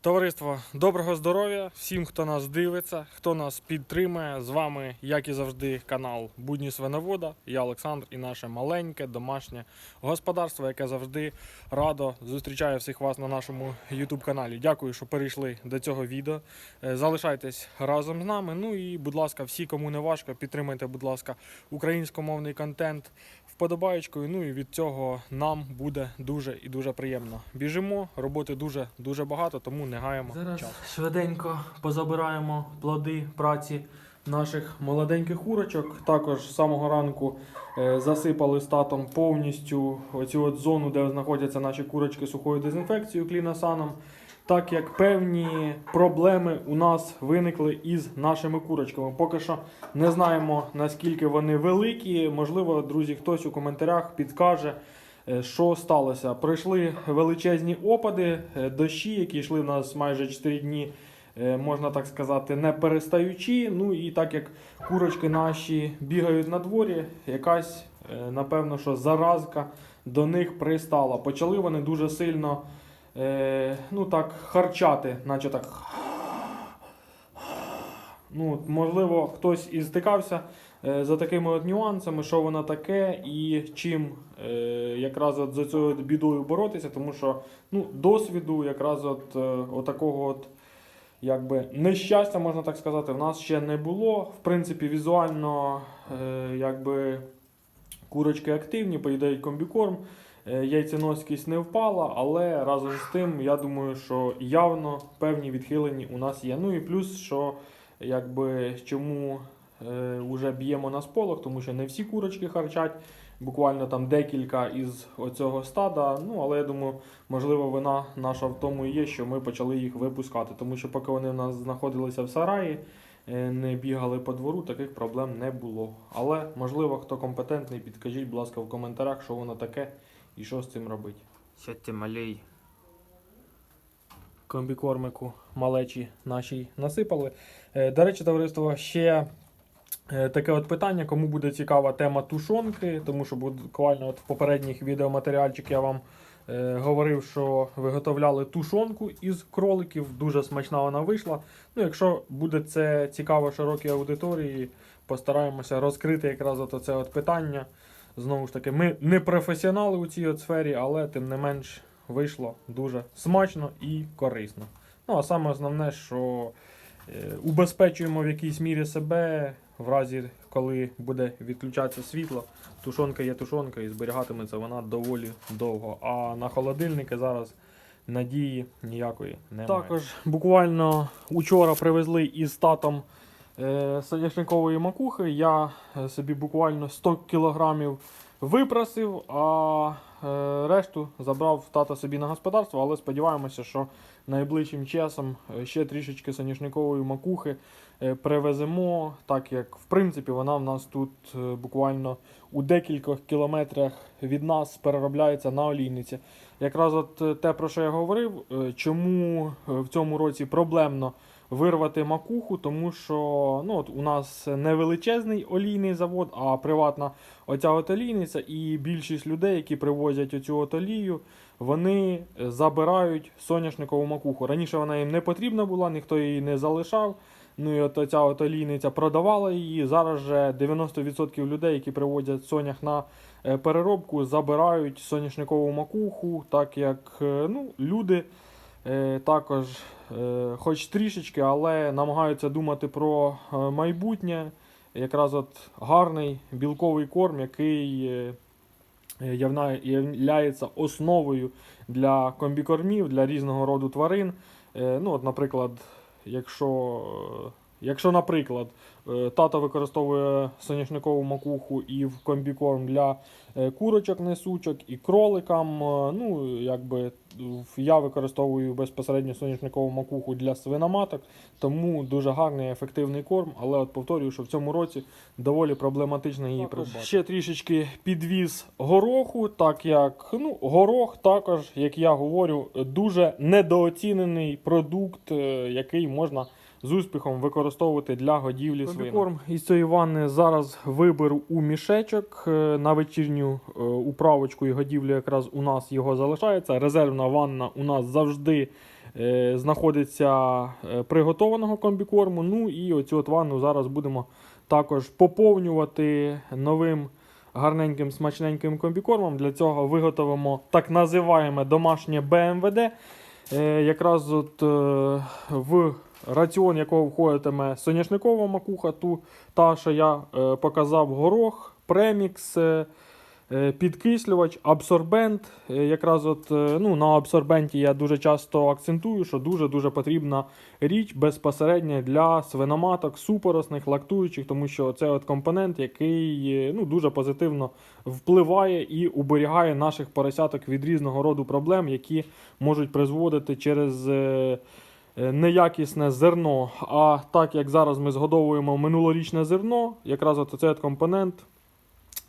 Товариство, доброго здоров'я всім, хто нас дивиться, хто нас підтримує. З вами, як і завжди, канал Будні Свиновода. Я Олександр і наше маленьке домашнє господарство, яке завжди радо зустрічає всіх вас на нашому YouTube каналі. Дякую, що перейшли до цього відео. Е, Залишайтесь разом з нами. Ну і, будь ласка, всі, кому не важко, підтримайте, будь ласка, українськомовний контент вподобаєчкою. Ну і від цього нам буде дуже і дуже приємно. Біжимо, роботи дуже дуже багато, тому не гаємо. Зараз час. швиденько позабираємо плоди праці наших молоденьких курочок. Також з самого ранку е, засипали статом повністю оцю от зону, де знаходяться наші курочки сухою дезінфекцією кліносаном. Так як певні проблеми у нас виникли із нашими курочками. Поки що не знаємо наскільки вони великі. Можливо, друзі, хтось у коментарях підкаже, е, що сталося. Пройшли величезні опади, е, дощі, які йшли в нас майже 4 дні, е, можна так сказати, не перестаючи. Ну і так як курочки наші бігають на дворі, якась, напевно, що заразка до них пристала. Почали вони дуже сильно е, ну так, харчати, наче так. Ну, можливо, хтось і стикався е, за такими от нюансами, що воно таке і чим е, якраз от за цією от бідою боротися, тому що ну, досвіду якраз от, е, отакого от, якби, нещастя, можна так сказати, в нас ще не було. В принципі, візуально е, якби, курочки активні, поїдають комбікорм. Е, Яйценоскість не впала, але разом з тим, я думаю, що явно певні відхилені у нас є. Ну і плюс, що якби чому е, вже б'ємо на сполох, тому що не всі курочки харчать, буквально там декілька із оцього стада. Ну, але я думаю, можливо, вина наша в тому і є, що ми почали їх випускати. Тому що поки вони в нас знаходилися в сараї, е, не бігали по двору, таких проблем не було. Але можливо, хто компетентний, підкажіть, будь ласка, в коментарях, що воно таке і що з цим робити. Сядьте малей. комбікормику малечі нашій насипали. Е, До речі, товариство, ще е, таке от питання, кому буде цікава тема тушонки, тому що буквально от в попередніх відеоматеріальчик я вам е, говорив, що виготовляли тушонку із кроликів. Дуже смачна вона вийшла. Ну, якщо буде це цікаво широкій аудиторії, постараємося розкрити якраз от це от питання. Знову ж таки, ми не професіонали у цій сфері, але тим не менш вийшло дуже смачно і корисно. Ну, а саме основне, що е, убезпечуємо в якійсь мірі себе в разі, коли буде відключатися світло. Тушонка є тушонка і зберігатиметься вона доволі довго. А на холодильники зараз надії ніякої немає. Також буквально учора привезли із татом соняшникової макухи. Я е, собі буквально 100 кілограмів випросив, а е, решту забрав тата собі на господарство, але сподіваємося, що найближчим часом е, ще трішечки соняшникової макухи е, привеземо, так як в принципі вона в нас тут е, буквально у декількох кілометрах від нас переробляється на олійниці. Якраз от е, те, про що я говорив, е, чому е, в цьому році проблемно вирвати макуху, тому що ну, от у нас не величезний олійний завод, а приватна оця от олійниця, і більшість людей, які привозять оцю от олію, вони забирають соняшникову макуху. Раніше вона їм не потрібна була, ніхто її не залишав. Ну і от ця от олійниця продавала її. Зараз же 90% людей, які привозять сонях на е, переробку, забирають соняшникову макуху, так як е, ну, люди також, е, хоч трішечки, але намагаються думати про е, майбутнє. Якраз от гарний білковий корм, який е, е, являється основою для комбікормів, для різного роду тварин. Е, Ну, от, наприклад, якщо, е, якщо наприклад, е, тато використовує соняшникову макуху і в комбікорм для е, курочок несучок і кроликам, е, ну, якби я використовую безпосередньо соняшникову макуху для свиноматок, тому дуже гарний ефективний корм, але от повторюю, що в цьому році доволі проблематично її придбати. Ще трішечки підвіз гороху, так як ну, горох також, як я говорю, дуже недооцінений продукт, е, який можна з успіхом використовувати для годівлі свинок. Корм із цієї ванни зараз виберу у мішечок е, на вечірню е, управочку і годівлю якраз у нас його залишається. Резервна ванна у нас завжди е, знаходиться приготованого комбікорму. Ну і оцю от ванну зараз будемо також поповнювати новим гарненьким смачненьким комбікормом. Для цього виготовимо так називаємо домашнє БМВД. Якраз от в раціон, якого входитиме соняшникова макуха, ту, та, що я е, показав, горох, премікс, е, е, підкислювач, абсорбент. Е, якраз от, е, ну, на абсорбенті я дуже часто акцентую, що дуже-дуже потрібна річ безпосередньо для свиноматок, супоросних, лактуючих, тому що це от компонент, який е, ну, дуже позитивно впливає і уберігає наших поросяток від різного роду проблем, які можуть призводити через е, неякісне зерно. А так як зараз ми згодовуємо минулорічне зерно, якраз от цей компонент.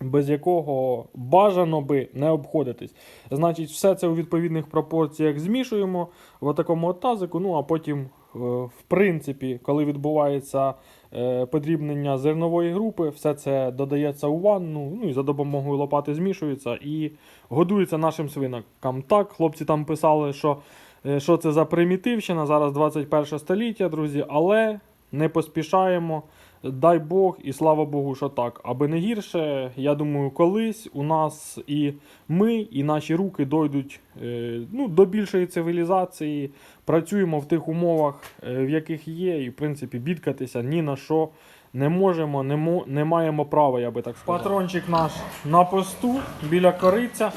Без якого бажано би не обходитись. Значить, все це у відповідних пропорціях змішуємо в такому от тазику. Ну а потім, е, в принципі, коли відбувається е, подрібнення зернової групи, все це додається у ванну, ну і за допомогою лопати змішується і годується нашим свинокам. Так, хлопці там писали, що, е, що це за примітивщина, зараз 21 століття, друзі, але не поспішаємо. Дай Бог і слава Богу, що так. Аби не гірше, я думаю, колись у нас і ми, і наші руки дойдуть е, ну, до більшої цивілізації. Працюємо в тих умовах, е, в яких є, і в принципі бідкатися ні на що не можемо, не, мо, не маємо права, я би так сказав. Патрончик наш на посту біля кориця.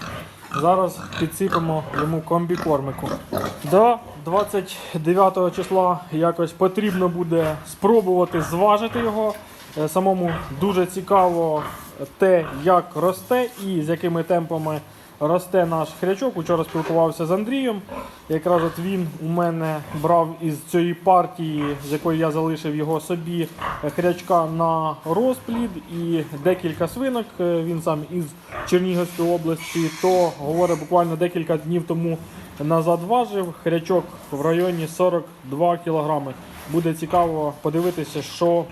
Зараз підсипемо йому комбікормику. До 29 числа якось потрібно буде спробувати зважити його. Е, Самому дуже цікаво те, як росте і з якими темпами росте наш хрячок. Учора спілкувався з Андрієм. Якраз от він у мене брав із цієї партії, з якої я залишив його собі, хрячка на розплід і декілька свинок. Е, Він сам із Чернігівської області, то говорить, буквально декілька днів тому назад важив. Хрячок в районі 42 кілограми. Буде цікаво подивитися, що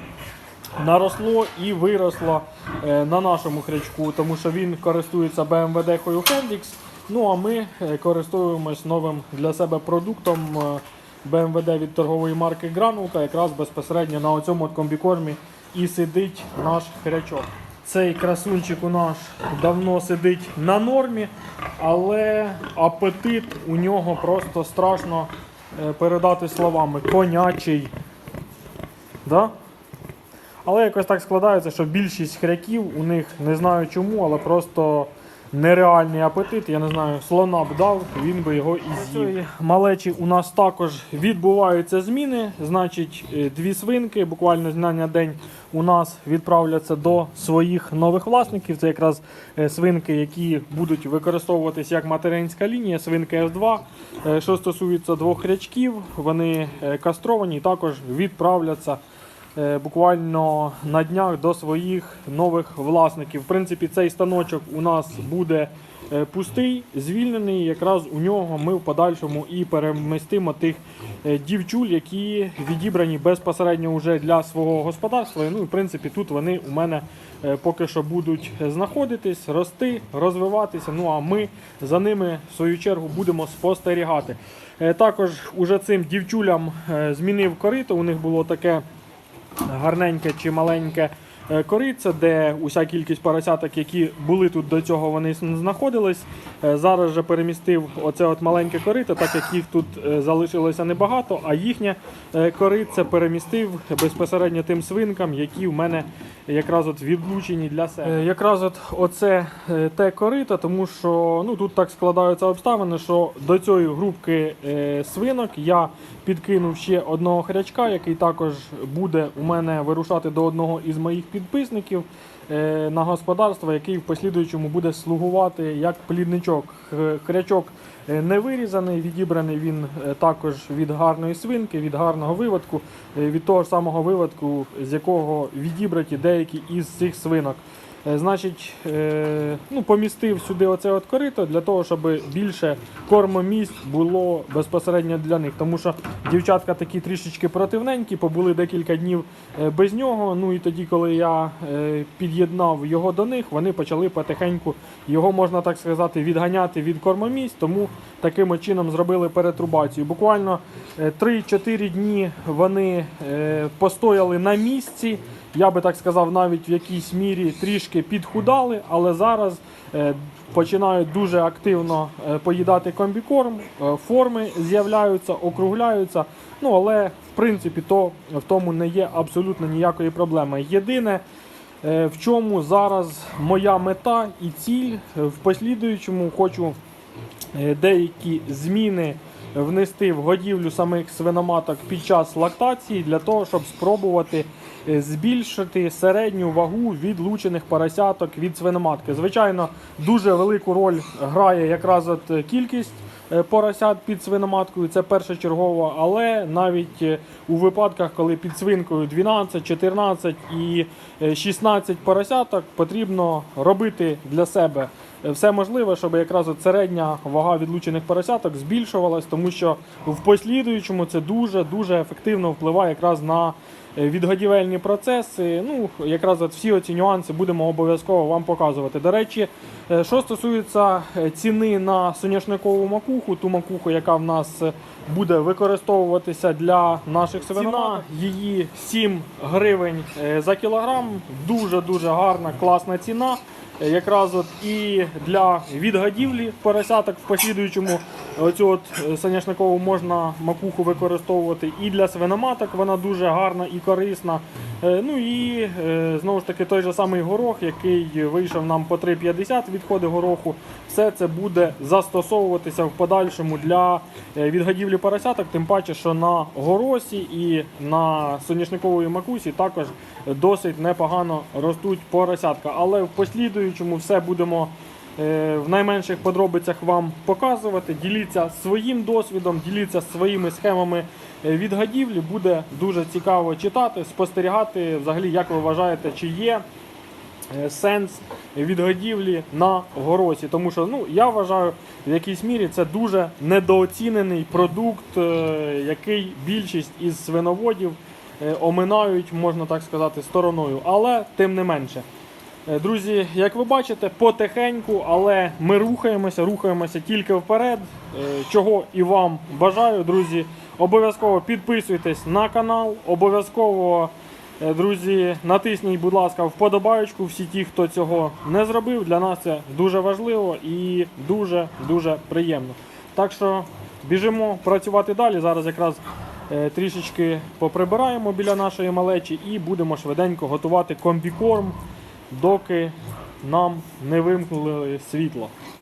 наросло і виросло е, на нашому хрячку, тому що він користується BMW Хою Hendrix. Ну а ми е, користуємось новим для себе продуктом е, BMW від торгової марки Гранулка. Якраз безпосередньо на цьому комбікормі і сидить наш хрячок. Цей красунчик у нас давно сидить на нормі, але апетит у нього просто страшно передати словами. Конячий. Да? Але якось так складається, що більшість хряків у них не знаю чому, але просто нереальний апетит. Я не знаю, слона б дав, він би його і з'їв. Малечі у нас також відбуваються зміни. Значить, е, дві свинки буквально дня на день у нас відправляться до своїх нових власників. Це якраз е, свинки, які будуть використовуватись як материнська лінія, свинки F2. Е, Що стосується двох хрячків, вони кастровані і також відправляться буквально на днях до своїх нових власників. В принципі, цей станочок у нас буде е, пустий, звільнений. Якраз у нього ми в подальшому і перемістимо тих е, дівчуль, які відібрані безпосередньо вже для свого господарства. Ну і в принципі тут вони у мене е, поки що будуть знаходитись, рости, розвиватися. Ну а ми за ними в свою чергу будемо спостерігати. Е, Також уже цим дівчулям е, змінив корито. У них було таке гарненьке чи маленьке е, кориця, де уся кількість поросяток, які були тут до цього, вони знаходились. Е, Зараз же перемістив оце от маленьке корито, так як їх тут е, залишилося небагато, а їхнє е, кориця перемістив безпосередньо тим свинкам, які в мене якраз от відлучені для себе. Якраз от оце те корито, тому що ну, тут так складаються обставини, що до цієї групки свинок я підкинув ще одного хрячка, який також буде у мене вирушати до одного із моїх підписників е, на господарство, який в послідуючому буде слугувати як плідничок. Хрячок е, не вирізаний, відібраний він е, також від гарної свинки, від гарного виводку, від того ж самого виводку, з якого відібраті деякі із цих свинок. Е, Значить, е, ну, помістив сюди оце от корито для того, щоб більше кормомісць було безпосередньо для них. Тому що дівчатка такі трішечки противненькі, побули декілька днів е, без нього. Ну і тоді, коли я під'єднав його до них, вони почали потихеньку його, можна так сказати, відганяти від кормомісць, тому таким чином зробили перетрубацію. Буквально е, 3-4 дні вони постояли на місці. Я би так сказав, навіть в якійсь мірі трішки підхудали, але зараз е, починають дуже активно е, поїдати комбікорм, е, форми з'являються, округляються. Ну але в принципі то в тому не є абсолютно ніякої проблеми. Єдине, в чому зараз моя мета і ціль в послідуючому хочу деякі зміни внести в годівлю самих свиноматок під час лактації для того, щоб спробувати е, збільшити середню вагу відлучених поросяток від свиноматки. Звичайно, дуже велику роль грає якраз от е, кількість. е, Поросят під свиноматкою це першочергово, але навіть у випадках, коли під свинкою 12, 14 і е, 16 поросяток, потрібно робити для себе все можливе, щоб якраз от середня вага відлучених поросяток збільшувалась, тому що в послідуючому це дуже дуже ефективно впливає якраз на е, відгодівельні процеси. Ну, якраз от всі ці нюанси будемо обов'язково вам показувати. До речі, е, що стосується е, ціни на соняшникову макуху, ту макуху, яка в нас буде використовуватися для наших свиноматок, її 7 гривень за кілограм. Дуже дуже гарна, класна ціна. Е, Якраз от і для відгадівлі поросяток в послідуючому оцю от е, соняшникову можна макуху використовувати і для свиноматок вона дуже гарна і корисна. Е, Ну і е, знову ж таки той же самий горох, який вийшов нам по 3,50 відходи гороху. Все це буде застосовуватися в подальшому для відгодівлі поросяток, тим паче, що на горосі і на соняшниковій макусі також досить непогано ростуть поросятка. Але в послідуючому все будемо в найменших подробицях вам показувати. Діліться своїм досвідом, діліться своїми схемами е, відгодівлі. Буде дуже цікаво читати, спостерігати, взагалі, як ви вважаєте, чи є е, сенс відгодівлі на горосі. Тому що ну, я вважаю, в якійсь мірі це дуже недооцінений продукт, е, який більшість із свиноводів е, оминають, можна так сказати, стороною. Але тим не менше. Е, Друзі, як ви бачите, потихеньку, але ми рухаємося, рухаємося тільки вперед. Е, Чого і вам бажаю, друзі. Обов'язково підписуйтесь на канал, обов'язково, е, друзі, натисніть, будь ласка, вподобаючку. Всі ті, хто цього не зробив. Для нас це дуже важливо і дуже дуже приємно. Так що біжимо працювати далі. Зараз якраз трішечки поприбираємо біля нашої малечі і будемо швиденько готувати комбікорм доки нам не вимкнули світло.